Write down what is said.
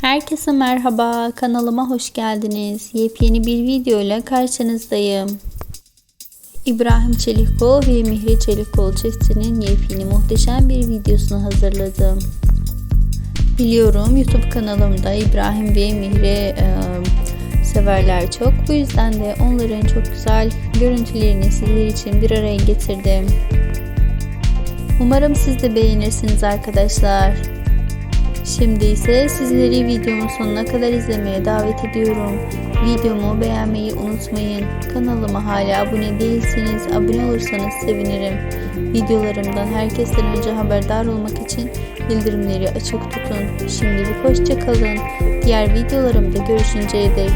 Herkese merhaba, kanalıma hoş geldiniz. Yepyeni bir video ile karşınızdayım. İbrahim Çelikkol ve Mihri Çelikkol çiftinin yepyeni muhteşem bir videosunu hazırladım. Biliyorum YouTube kanalımda İbrahim ve Mihri e, severler çok. Bu yüzden de onların çok güzel görüntülerini sizler için bir araya getirdim. Umarım siz de beğenirsiniz arkadaşlar. Şimdi ise sizleri videomun sonuna kadar izlemeye davet ediyorum. Videomu beğenmeyi unutmayın. Kanalıma hala abone değilseniz abone olursanız sevinirim. Videolarımdan herkesten önce haberdar olmak için bildirimleri açık tutun. Şimdilik hoşçakalın. Diğer videolarımda görüşünceye dek.